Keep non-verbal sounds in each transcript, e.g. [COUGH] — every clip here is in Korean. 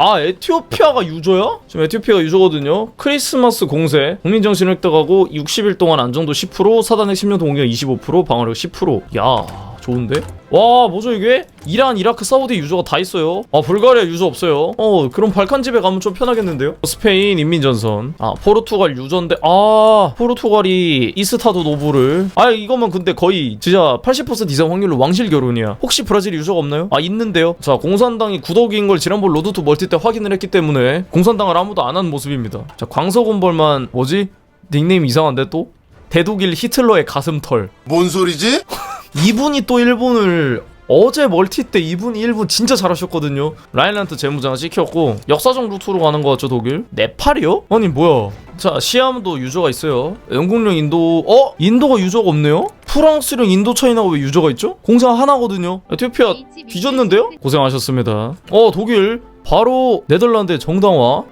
아 에티오피아가 유저야? 지금 에티오피아가 유저거든요. 크리스마스 공세. 국민정신 획득하고 60일 동안 안정도 10% 사단핵 10년 동기가 25% 방어력 10%야 좋은데? 와 뭐죠 이게? 이란, 이라크, 사우디 유저가 다 있어요 아 불가리아 유저 없어요 어 그럼 발칸 집에 가면 좀 편하겠는데요? 스페인 인민전선 아 포르투갈 유저인데 아 포르투갈이 이스타도 노브를 아 이거면 근데 거의 진짜 80% 이상 확률로 왕실 결혼이야 혹시 브라질 유저가 없나요? 아 있는데요 자 공산당이 구독인 걸 지난번 로드2 멀티 때 확인을 했기 때문에 공산당을 아무도 안 한 모습입니다 자 광석원벌만 뭐지? 닉네임 이상한데 또? 대독일 히틀러의 가슴털 뭔 소리지? [LAUGHS] 이분이 또 일본을 어제 멀티 때 이분이 일본 진짜 잘하셨거든요. 라인란트 재무장 시켰고 역사적 루트로 가는 거 같죠 독일? 네팔이요? 아니 뭐야? 자 시암도 유저가 있어요. 영국령 인도 어? 인도가 유저가 없네요? 프랑스령 인도 차이나가 왜 유저가 있죠? 공사 하나거든요. 에티오피아 뒤졌는데요? 고생하셨습니다. 어 독일 바로 네덜란드의 정당화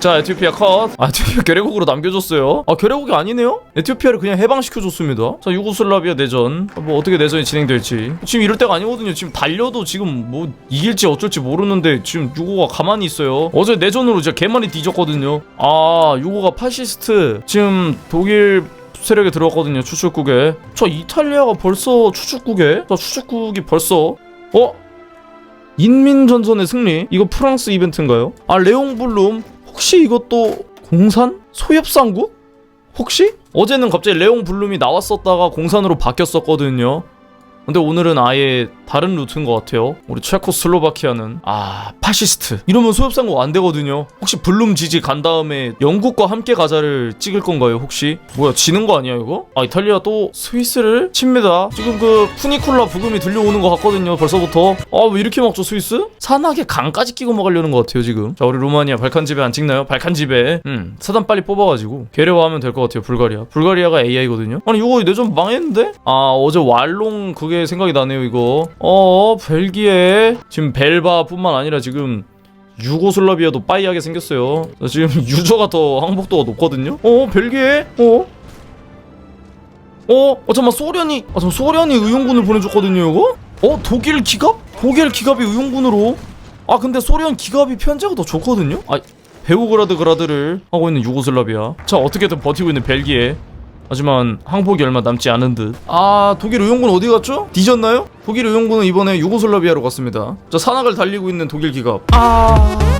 자 에티오피아 컷. 아 에티오피아 결해국으로 남겨줬어요. 아 결해국이 아니네요? 에티오피아를 그냥 해방시켜줬습니다. 자 유고슬라비아 내전. 아, 뭐 어떻게 내전이 진행될지. 지금 이럴 때가 아니거든요. 지금 달려도 지금 뭐 이길지 어쩔지 모르는데 지금 유고가 가만히 있어요. 어제 내전으로 진짜 개많이 뒤졌거든요. 아 유고가 파시스트. 지금 독일 세력에 들어갔거든요. 추축국에. 저 이탈리아가 벌써 추축국에. 자 추축국이 벌써 어? 인민전선의 승리? 이거 프랑스 이벤트인가요? 아 레옹 블룸 혹시 이것도 공산? 소협상국? 혹시? 어제는 갑자기 레옹 블룸이 나왔었다가 공산으로 바뀌었었거든요. 근데 오늘은 아예 다른 루트인 것 같아요. 우리 체코슬로바키아는 아 파시스트 이러면 소협상국 안 되거든요. 혹시 블룸 지지 간 다음에 영국과 함께 가자를 찍을 건가요? 혹시 뭐야 지는 거 아니야 이거? 아 이탈리아 또 스위스를 칩니다. 지금 그 푸니쿨라 부금이 들려오는 것 같거든요. 벌써부터 아 왜 이렇게 막죠 스위스? 산악에 강까지 끼고 먹으려는 것 같아요 지금. 자 우리 루마니아 발칸 집에 안 찍나요? 발칸 집에 음 사단 빨리 뽑아가지고 괴뢰화하면 될 것 같아요 불가리아. 불가리아가 AI거든요. 아니 이거 내전 망했는데? 아 어제 왈롱 그게 생각이 나네요 이거. 어 벨기에 지금 벨바뿐만 아니라 지금 유고슬라비아도 빠이하게 생겼어요. 지금 [LAUGHS] 유저가 더 항복도가 높거든요. 어 벨기에? 어? 어? 어 잠깐만 소련이 아 잠깐 소련이 의용군을 보내줬거든요 이거? 어 독일 기갑? 독일 기갑이 의용군으로 아 근데 소련 기갑이 편제가 더 좋거든요? 아 베오그라드 그라드를 하고 있는 유고슬라비아 자 어떻게든 버티고 있는 벨기에 하지만 항복이 얼마 남지 않은 듯. 아 독일 의용군 어디 갔죠? 뒤졌나요? 독일 의용군은 이번에 유고슬라비아로 갔습니다. 자 산악을 달리고 있는 독일 기갑. 아.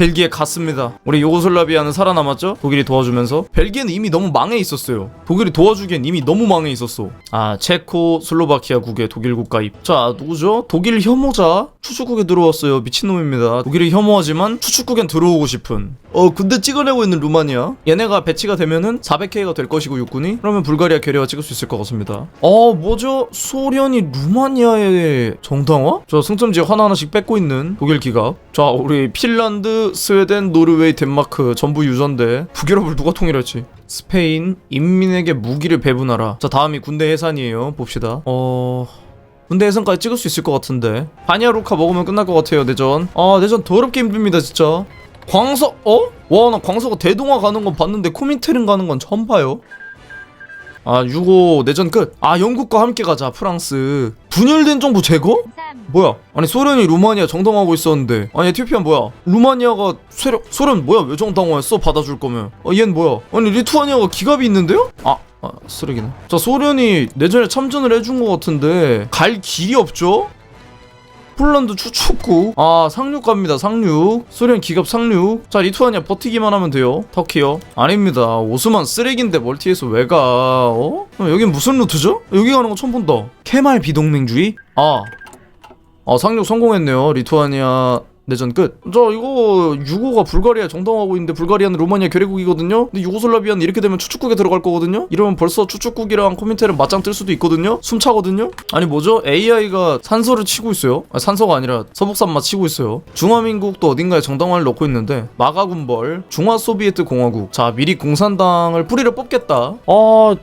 벨기에 갔습니다. 우리 요고슬라비아는 살아남았죠? 독일이 도와주면서 벨기에는 이미 너무 망해 있었어요. 독일이 도와주기엔 이미 너무 망해 있었어. 아 체코 슬로바키아국의 독일 국가입. 자 누구죠? 독일 혐오자 추축국에 들어왔어요. 미친놈입니다. 독일이 혐오하지만 추축국엔 들어오고 싶은. 어 근데 찍어내고 있는 루마니아. 얘네가 배치가 되면은 400K가 될 것이고 육군이 그러면 불가리아 괴뢰와 찍을 수 있을 것 같습니다. 어 뭐죠? 소련이 루마니아의 정당화? 저 승점지 하나하나씩 뺏고 있는 독일 기갑. 자 우리 핀란드, 스웨덴, 노르웨이, 덴마크 전부 유전대. 북유럽을 누가 통일했지? 스페인 인민에게 무기를 배분하라. 자 다음이 군대 해산이에요. 봅시다. 어. 군대 해산까지 찍을 수 있을 것 같은데 바니아루카 먹으면 끝날 것 같아요 내전 아 내전 더럽게 힘듭니다 진짜 광석 어? 와 나 광석가 대동화 가는 건 봤는데 코민테른 가는 건 처음 봐요 아 유고 내전 끝 아 영국과 함께 가자 프랑스. 분열된 정부 제거? 뭐야? 아니 소련이 루마니아 정당화하고 있었는데. 아니 에티오피아 뭐야? 루마니아가 세력 소련 뭐야? 왜 정당화했어? 받아줄 거면. 아 얘는 뭐야? 아니 리투아니아가 기갑이 있는데요? 아 아, 쓰레기네. 자, 소련이 내전에 참전을 해준 것 같은데, 갈 길이 없죠? 폴란드 추축국. 아, 상륙 갑니다, 상륙. 소련 기갑 상륙. 자, 리투아니아 버티기만 하면 돼요. 터키요. 아닙니다. 오스만 쓰레기인데 멀티에서 왜 가, 어? 어, 여긴 무슨 루트죠? 여기 가는 거 처음 본다. 케말 비동맹주의? 아. 아, 상륙 성공했네요. 리투아니아 내전 끝. 저 이거 유고가 불가리아 정당하고 있는데 불가리아는 루마니아 결의국이거든요. 근데 유고슬라비아는 이렇게 되면 추축국에 들어갈 거거든요. 이러면 벌써 추축국이랑 코민테는 맞짱 뜰 수도 있거든요. 숨차거든요. 아니 뭐죠? AI가 산소를 치고 있어요. 아, 산소가 아니라 서북산마 치고 있어요. 중화민국도 어딘가에 정당화를 넣고 있는데 마가군벌 중화소비에트 공화국. 자 미리 공산당을 뿌리를 뽑겠다. 아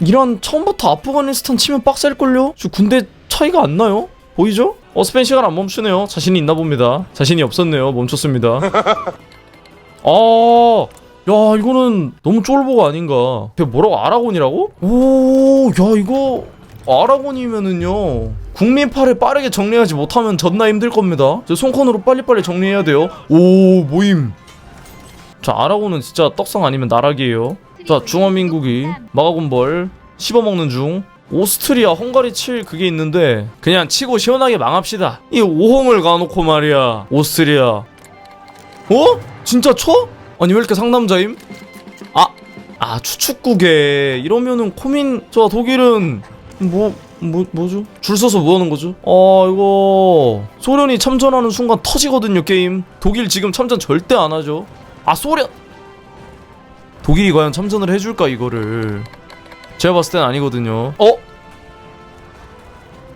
이런 처음부터 아프가니스탄 치면 빡셀걸요? 저 군대 차이가 안 나요? 보이죠? 어 스페인 시간 안 멈추네요. 자신이 있나 봅니다. 자신이 없었네요. 멈췄습니다. [LAUGHS] 아... 야 이거는 너무 쫄보가 아닌가. 뭐라고? 아라곤이라고? 오... 야 이거 아라곤이면은요 국민파를 빠르게 정리하지 못하면 존나 힘들 겁니다. 저 손컨으로 빨리빨리 정리해야 돼요. 오 모임. 자 아라곤은 진짜 떡상 아니면 나락이에요. 자 중화민국이 마가곤벌 씹어먹는 중 오스트리아 헝가리 칠 그게 있는데 그냥 치고 시원하게 망합시다 이 5홍을 가놓고 말이야 오스트리아 어? 진짜 쳐? 아니 왜 이렇게 상남자임? 아, 아 추축국에 이러면은 코민 저 독일은 뭐, 뭐, 뭐죠? 줄 서서 뭐 하는 거죠? 아, 이거 소련이 참전하는 순간 터지거든요 게임 독일 지금 참전 절대 안 하죠 아 소련 독일이 과연 참전을 해줄까 이거를 제가 봤을 땐 아니거든요 어?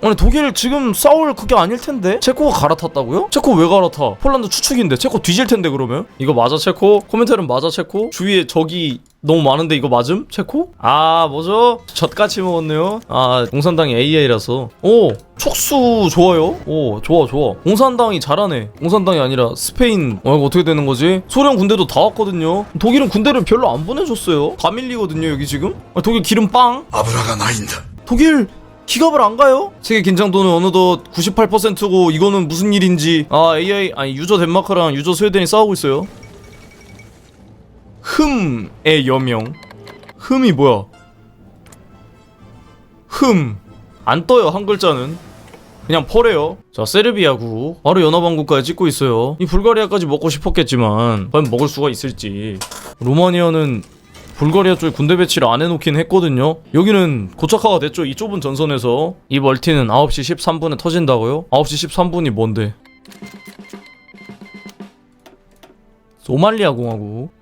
아니 독일 지금 싸울 그게 아닐 텐데 체코가 갈아탔다고요? 체코 왜 갈아타? 폴란드 추측인데 체코 뒤질 텐데 그러면 이거 맞아 체코? 코멘트는 맞아 체코? 주위에 적이 너무 많은데 이거 맞음? 체코? 아 뭐죠? 젖같이 먹었네요 아 공산당이 AI라서 오 촉수 좋아요 오 좋아 좋아 공산당이 잘하네 공산당이 아니라 스페인 어 이거 어떻게 되는 거지? 소련 군대도 다 왔거든요 독일은 군대를 별로 안 보내줬어요 다 밀리거든요 여기 지금 아, 독일 기름 빵 아브라가 나인다 독일 기갑을 안 가요? 세계 긴장도는 어느덧 98%고 이거는 무슨 일인지. 아 AI 아니 유저 덴마크랑 유저 스웨덴이 싸우고 있어요. 흠의 여명. 흠이 뭐야? 흠 안 떠요 한 글자는. 그냥 펄해요. 자 세르비아구 바로 연합왕국까지 찍고 있어요. 이 불가리아까지 먹고 싶었겠지만 과연 먹을 수가 있을지. 루마니아는 불가리아 쪽에 군대 배치를 안 해놓긴 했거든요. 여기는 고착화가 됐죠. 이 좁은 전선에서. 이 멀티는 9시 13분에 터진다고요? 9시 13분이 뭔데? 소말리아 공화국.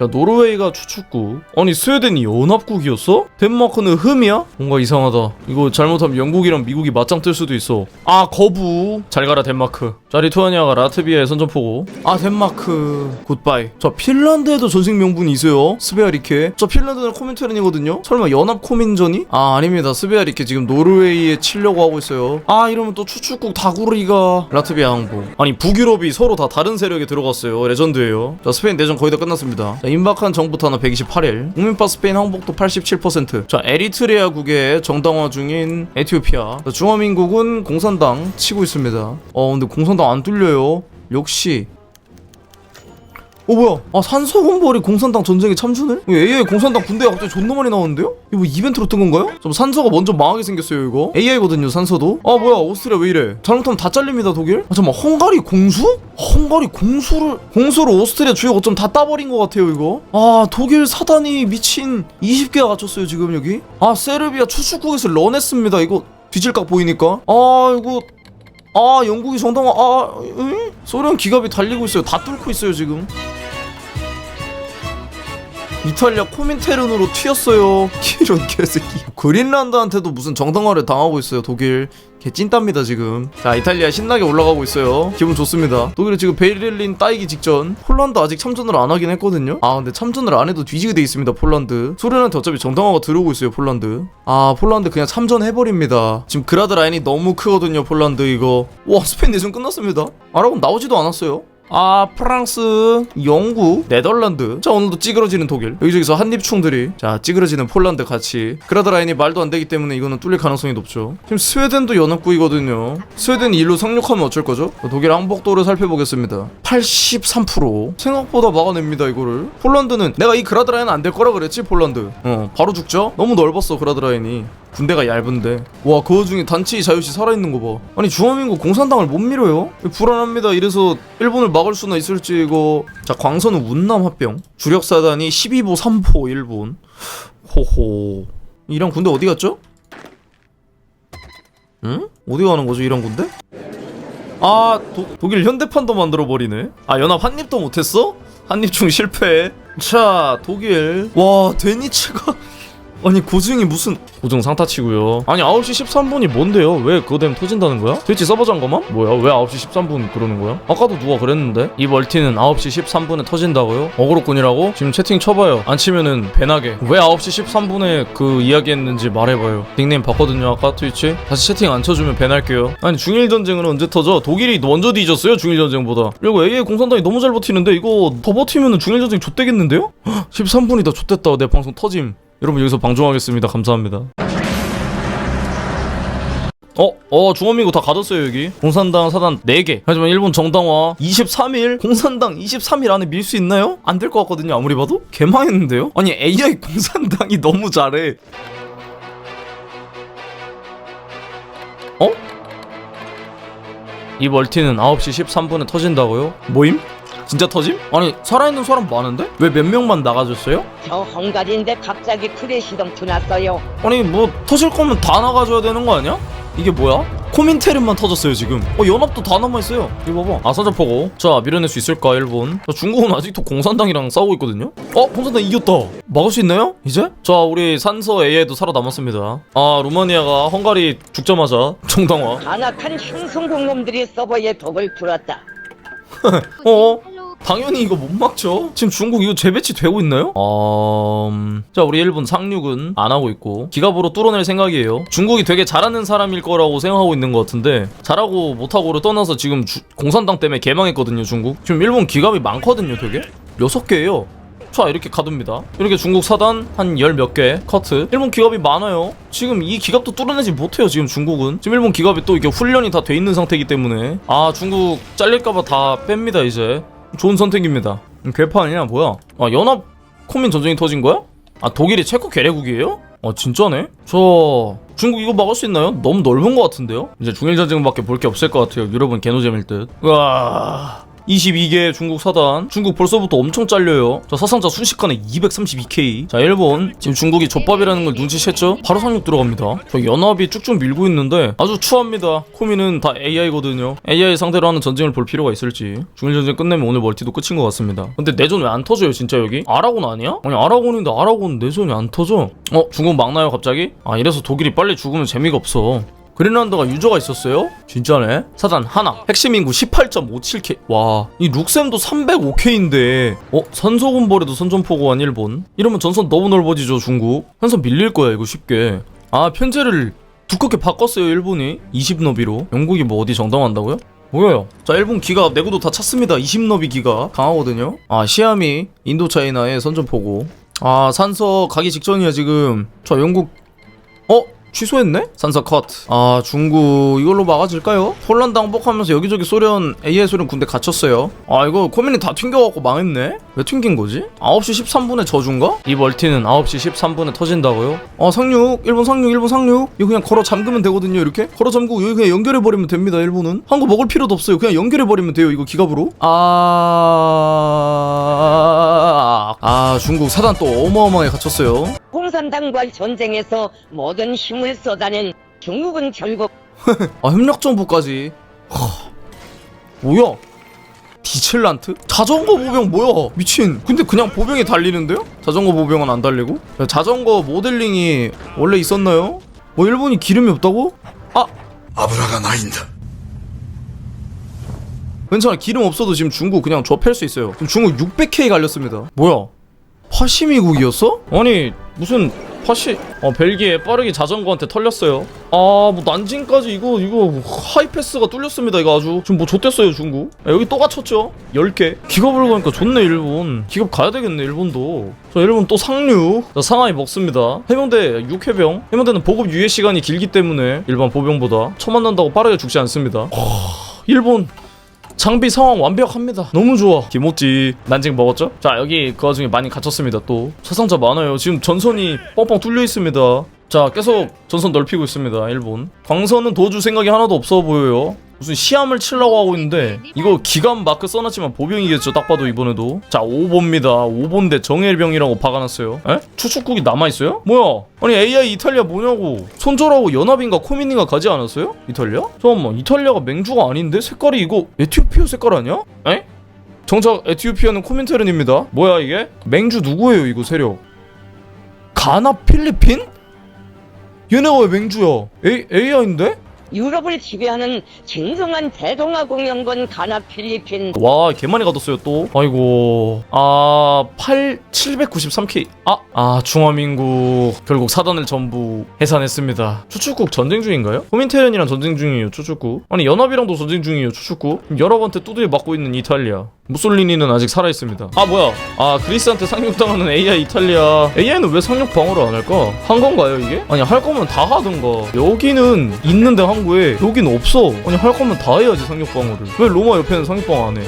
야 노르웨이가 추축국 아니 스웨덴이 연합국이었어? 덴마크는 흠이야? 뭔가 이상하다. 이거 잘못하면 영국이랑 미국이 맞짱 뜰 수도 있어. 아 거부. 잘 가라 덴마크. 자 리투아니아가 라트비아의 선전포고. 아 덴마크. 굿바이. 자 핀란드에도 전직 명분이 있어요 스베아리케. 저 핀란드는 코민테른이거든요? 설마 연합 코민전이? 아 아닙니다. 스베아리케 지금 노르웨이에 치려고 하고 있어요. 아 이러면 또 추축국 다구리가. 라트비아 항복. 아니 북유럽이 서로 다 다른 세력에 들어갔어요. 레전드예요. 자 스페인 내전 거의 다 끝났습니다. 자, 임박한 정부 탄압 128일. 국민파 스페인 항복도 87%자 에리트레아 국의 정당화 중인 에티오피아. 자, 중화민국은 공산당 치고 있습니다. 어 근데 공산당 안 뚫려요? 역시 어 뭐야? 아 산소건벌이 공산당 전쟁에 참전해? 왜 AI 공산당 군대가 갑자기 존나 많이 나오는데요? 이거 뭐 이벤트로 뜬 건가요? 좀 산소가 먼저 망하게 생겼어요 이거. AI거든요 산소도. 아 뭐야 오스트리아 왜 이래? 잘못하면 다 잘립니다 독일. 아 잠깐만 헝가리 공수? 헝가리 공수를 공수로 오스트리아 주요 거점 다 따버린 것 같아요 이거. 아 독일 사단이 미친 20개가 갇혔어요 지금 여기. 아 세르비아 추축국에서 런했습니다 이거. 뒤질각 보이니까. 아 이거 아 영국이 정당화 아 응? 소련 기갑이 달리고 있어요. 다 뚫고 있어요 지금 이탈리아 코민테른으로 튀었어요. [LAUGHS] 이런 개새끼. 그린란드한테도 무슨 정당화를 당하고 있어요 독일. 개 찐답니다 지금. 자 이탈리아 신나게 올라가고 있어요. 기분 좋습니다. 독일은 지금 베를린 따이기 직전 폴란드 아직 참전을 안 하긴 했거든요. 아 근데 참전을 안 해도 뒤지게 돼 있습니다 폴란드. 소련한테 어차피 정당화가 들어오고 있어요 폴란드. 아 폴란드 그냥 참전해버립니다. 지금 그라드 라인이 너무 크거든요 폴란드 이거. 와 스페인 내전 끝났습니다. 아라곤 나오지도 않았어요 아 프랑스 영국 네덜란드. 자 오늘도 찌그러지는 독일. 여기저기서 한입충들이. 자 찌그러지는 폴란드 같이. 그라드 라인이 말도 안 되기 때문에 이거는 뚫릴 가능성이 높죠. 지금 스웨덴도 연합국이거든요. 스웨덴이 일로 상륙하면 어쩔 거죠? 독일 항복도를 살펴보겠습니다. 83% 생각보다 막아냅니다 이거를. 폴란드는 내가 이 그라드 라인 안 될 거라 그랬지 폴란드. 어 바로 죽죠? 너무 넓었어 그라드 라인이 군대가 얇은데 와 그 와중에 단체의 자유시 살아있는 거봐 아니 중화민국 공산당을 못 밀어요? 불안합니다 이래서 일본을 막을 수나 있을지 이거 자 광선은 운남 합병 주력사단이 12보 3포 일본 호호 이란 군대 어디 갔죠? 응? 어디 가는 거죠 이란 군대? 아 도, 독일 현대판도 만들어 버리네 아 연합 한입도 못했어? 한입충 실패 자 독일 와 데니츠가 아니 고증이 무슨 고증 상타치고요 아니 9시 13분이 뭔데요? 왜 그거 되면 터진다는 거야? 트위치 서버 잠가만? 뭐야 왜 9시 13분 그러는 거야? 아까도 누가 그랬는데 이 멀티는 9시 13분에 터진다고요? 어그로꾼이라고? 지금 채팅 쳐봐요 안 치면은 배나게 왜 9시 13분에 그 이야기했는지 말해봐요 닉네임 바꿨거든요 아까 트위치 다시 채팅 안 쳐주면 배날게요 아니 중일 전쟁은 언제 터져? 독일이 먼저 뒤졌어요 중일 전쟁보다 그리고 AA 공산당이 너무 잘 버티는데 이거 더 버티면은 중일 전쟁 좆되겠는데요? 13분이다 [GASPS] 좆됐다 내 방송 터짐 여러분 여기서 방종하겠습니다. 감사합니다. 어, 어, 중원민국 다 가졌어요, 여기. 공산당 사단 4개. 하지만 일본 정당화 23일, 공산당 23일 안에 밀 수 있나요? 안 될 것 같거든요, 아무리 봐도? 개망했는데요? 아니, AI 공산당이 [LAUGHS] 너무 잘해. 어? 이 멀티는 9시 13분에 터진다고요? 모임? 진짜 터짐? 아니, 살아있는 사람 많은데? 왜 몇 명만 나가줬어요? 저 헝가리인데 갑자기 크레시덩트 났어요. 아니 뭐 터질 거면 다 나가줘야 되는 거 아니야? 이게 뭐야? 코민테른만 터졌어요 지금 어 연합도 다 남아있어요 이거 봐봐 아사자포고 자 밀어낼 수 있을까 일본 자, 중국은 아직도 공산당이랑 싸우고 있거든요 어? 공산당 이겼다 막을 수 있나요? 이제? 자 우리 산서 AI도 살아남았습니다 아 루마니아가 헝가리 죽자마자 정당화 간악한 흉승공놈들이 서버에 독을 풀었다. [LAUGHS] 어? 당연히 이거 못 막죠. 지금 중국 이거 재배치 되고 있나요? 음... 자, 우리 일본 상륙은 안 하고 있고 기갑으로 뚫어낼 생각이에요. 중국이 되게 잘하는 사람일 거라고 생각하고 있는 것 같은데 잘하고 못하고를 떠나서 지금 주- 공산당 때문에 개망했거든요, 중국. 지금 일본 기갑이 많거든요, 되게. 여섯 개예요. 자 이렇게 가둡니다 이렇게 중국 사단 한 열 몇 개 커트 일본 기갑이 많아요 지금 이 기갑도 뚫어내지 못해요 지금 중국은 지금 일본 기갑이 또 이게 훈련이 다 돼 있는 상태이기 때문에 아 중국 잘릴까봐 다 뺍니다 이제 좋은 선택입니다 음, 괴판이냐 뭐야 아 연합 코민 전쟁이 터진 거야? 아 독일이 체코 괴뢰국이에요? 아 진짜네? 저 중국 이거 막을 수 있나요? 너무 넓은 것 같은데요? 이제 중일 전쟁밖에 볼 게 없을 것 같아요 유럽은 개노잼일 듯 우와 22개 중국 사단 중국 벌써부터 엄청 잘려요 자 사상자 순식간에 232K 자 일본 지금 중국이 족밥이라는 걸 눈치챘죠? 바로 상륙 들어갑니다 저 연합이 쭉쭉 밀고 있는데 아주 추합니다 코미는 다 AI거든요 AI 상대로 하는 전쟁을 볼 필요가 있을지 중일전쟁 끝내면 오늘 멀티도 끝인 것 같습니다 근데 내전 왜 안 터져요 진짜 여기? 아라곤 아니야? 아니 아라곤인데 아라곤 내전이 안 터져 어? 중국 막나요 갑자기? 아 이래서 독일이 빨리 죽으면 재미가 없어 그린란드가 유저가 있었어요? 진짜네. 사단 하나. 핵심 인구 18.57K. 와, 이 룩셈도 305K인데, 어, 산소군벌에도 선전포고한 일본. 이러면 전선 너무 넓어지죠, 중국. 한선 밀릴 거야, 이거 쉽게. 아, 편제를 두껍게 바꿨어요, 일본이. 20너비로. 영국이 뭐 어디 정당한다고요? 뭐예요? 자, 일본 기가 내구도 다 찼습니다. 20너비 기가 강하거든요. 아, 시아미 인도 차이나의 선전포고. 아, 산서 가기 직전이야, 지금. 저 영국 어? 취소했네? 산사 컷. 아 중국 이걸로 막아질까요? 폴란드 항복하면서 여기저기 소련 AI 소련 군대 갇혔어요. 아 이거 코민이 다 튕겨갖고 망했네? 왜 튕긴 거지? 9시 13분에 저준가? 이 멀티는 9시 13분에 터진다고요? 아 상륙 일본 상륙 일본 상륙 이거 그냥 걸어 잠그면 되거든요 이렇게 걸어 잠그고 여기 그냥 연결해버리면 됩니다 일본은 한거 먹을 필요도 없어요 그냥 연결해버리면 돼요 이거 기갑으로 아... 아 중국 사단 또 어마어마하게 갇혔어요 공산당과 전쟁에서 모든 힘을 쏟아낸 중국은 결국 [LAUGHS] 아 협력정보까지 하... 뭐야 디첼란트? 자전거 보병 뭐야 미친 근데 그냥 보병이 달리는데요? 자전거 보병은 안 달리고? 야, 자전거 모델링이 원래 있었나요? 뭐 일본이 기름이 없다고? 아 油がないんだ 괜찮아 기름 없어도 지금 중국 그냥 좁힐 수 있어요 지금 중국 600K 갈렸습니다 뭐야 파시미국이었어? 아니 무슨 파시 어 벨기에 빠르게 자전거한테 털렸어요. 아 뭐 난징까지 이거 이거 하이패스가 뚫렸습니다 이거 아주. 지금 뭐 좆됐어요 중국. 아, 여기 또 갇혔죠? 10개. 기갑을 가니까 좋네 일본. 기갑 가야 되겠네 일본도. 자 일본 또 상륙 자 상하이 먹습니다. 해병대 6해병. 해병대는 보급 유예 시간이 길기 때문에 일반 보병보다 처음 만난다고 빠르게 죽지 않습니다. 하, 일본 장비 상황 완벽합니다. 너무 좋아. 김옥지 난징 먹었죠? 자 여기 그 와중에 많이 갇혔습니다. 또 사상자 많아요. 지금 전선이 뻥뻥 뚫려 있습니다. 자 계속 전선 넓히고 있습니다. 일본 광선은 도와줄 생각이 하나도 없어 보여요. 무슨 시함을 치려고 하고 있는데 이거 기감 마크 써놨지만 보병이겠죠 딱 봐도 이번에도 자 5번입니다 5번대 정예병이라고 박아놨어요 에? 추축국이 남아있어요? 뭐야 아니 AI 이탈리아 뭐냐고 손절하고 연합인가 코민인가 가지 않았어요? 이탈리아? 잠깐만 이탈리아가 맹주가 아닌데 색깔이 이거 에티오피아 색깔 아니야? 에? 정작 에티오피아는 코민테른입니다 뭐야 이게? 맹주 누구예요 이거 세력 가나 필리핀? 얘네가 왜 맹주야? A, AI인데? 유럽을 지배하는 진정한 대동아공영권 가나 필리핀 와, 개 많이 가뒀어요, 또. 아이고. 아, 8, 793K. 아, 아, 중화민국. 결국 사단을 전부 해산했습니다. 추축국 전쟁 중인가요? 코민테른이랑 전쟁 중이에요, 추축국. 아니, 연합이랑도 전쟁 중이에요, 추축국. 여러분한테 두드려 맞고 있는 이탈리아. 무솔리니는 아직 살아있습니다. 아, 뭐야. 아, 그리스한테 상륙당하는 AI 이탈리아. AI는 왜 상륙 방어를 안 할까? 한 건가요, 이게? 아니, 할 거면 다 하든가. 여기는 있는데 항구에, 여기는 없어. 아니, 할 거면 다 해야지, 상륙 방어를. 왜 로마 옆에는 상륙 방어 안 해?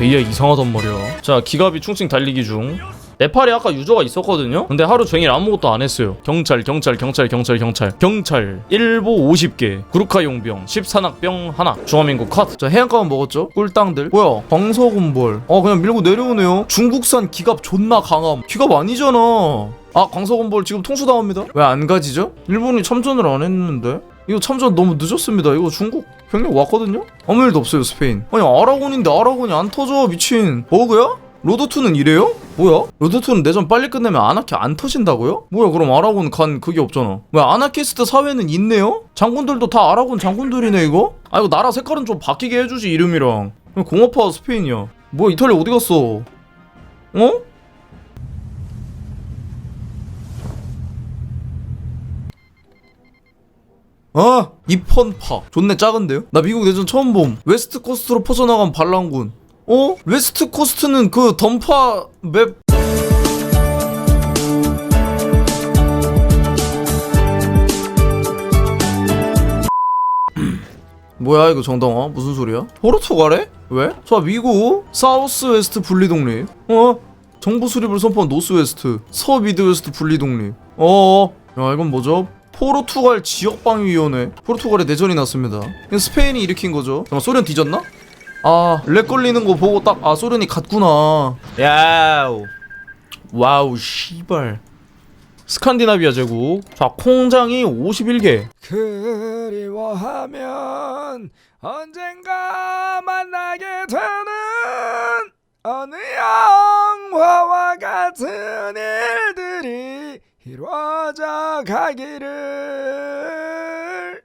AI 이상하단 말이야. 자, 기갑이 충칭 달리기 중. 네팔에 아까 유저가 있었거든요? 근데 하루 종일 아무것도 안 했어요. 경찰, 경찰, 경찰, 경찰, 경찰. 경찰. 1보 50개. 구루카 용병. 14낙병 하나. 중화민국 컷. 자, 해안가만 먹었죠? 꿀땅들. 뭐야? 광석은벌. 어, 그냥 밀고 내려오네요. 중국산 기갑 존나 강함. 기갑 아니잖아. 아, 광석은벌 지금 통수당합니다. 왜 안 가지죠? 일본이 참전을 안 했는데? 이거 참전 너무 늦었습니다. 이거 중국 병력 왔거든요? 아무 일도 없어요, 스페인. 아니, 아라곤인데 아라곤이 안 터져, 미친. 버그야? 로드2는 이래요? 뭐야? 로드2는 내전 빨리 끝내면 아나키 안 터진다고요? 뭐야 그럼 아라곤 간 그게 없잖아 왜 아나키스트 사회는 있네요? 장군들도 다 아라곤 장군들이네 이거? 아 이거 나라 색깔은 좀 바뀌게 해주지 이름이랑 공업화 스페인이야 뭐야 이탈리아 어디 갔어? 어? 아! 이펀파 존내 작은데요? 나 미국 내전 처음 봄 웨스트 코스트로 퍼져나간 반란군 어? 웨스트 코스트는 그 던파 맵 [CLEARS THROAT] 뭐야 이거 정당화 무슨 소리야? 포르투갈에? 왜? 저 미국 사우스 웨스트 분리 독립 어? 정부 수립을 선포한 노스 웨스트 서미드 웨스트 분리 독립 어? 야 이건 뭐죠? 포르투갈 지역방위위원회 포르투갈에 내전이 났습니다 스페인이 일으킨 거죠 잠깐 소련 뒤졌나? 아, 렉 걸리는 거 보고 딱, 아, 소련이 갔구나. 야우. 와우, 씨발. 스칸디나비아 제국. 자, 콩장이 51개. 그리워하면 언젠가 만나게 되는 어느 영화와 같은 일들이 이루어져 가기를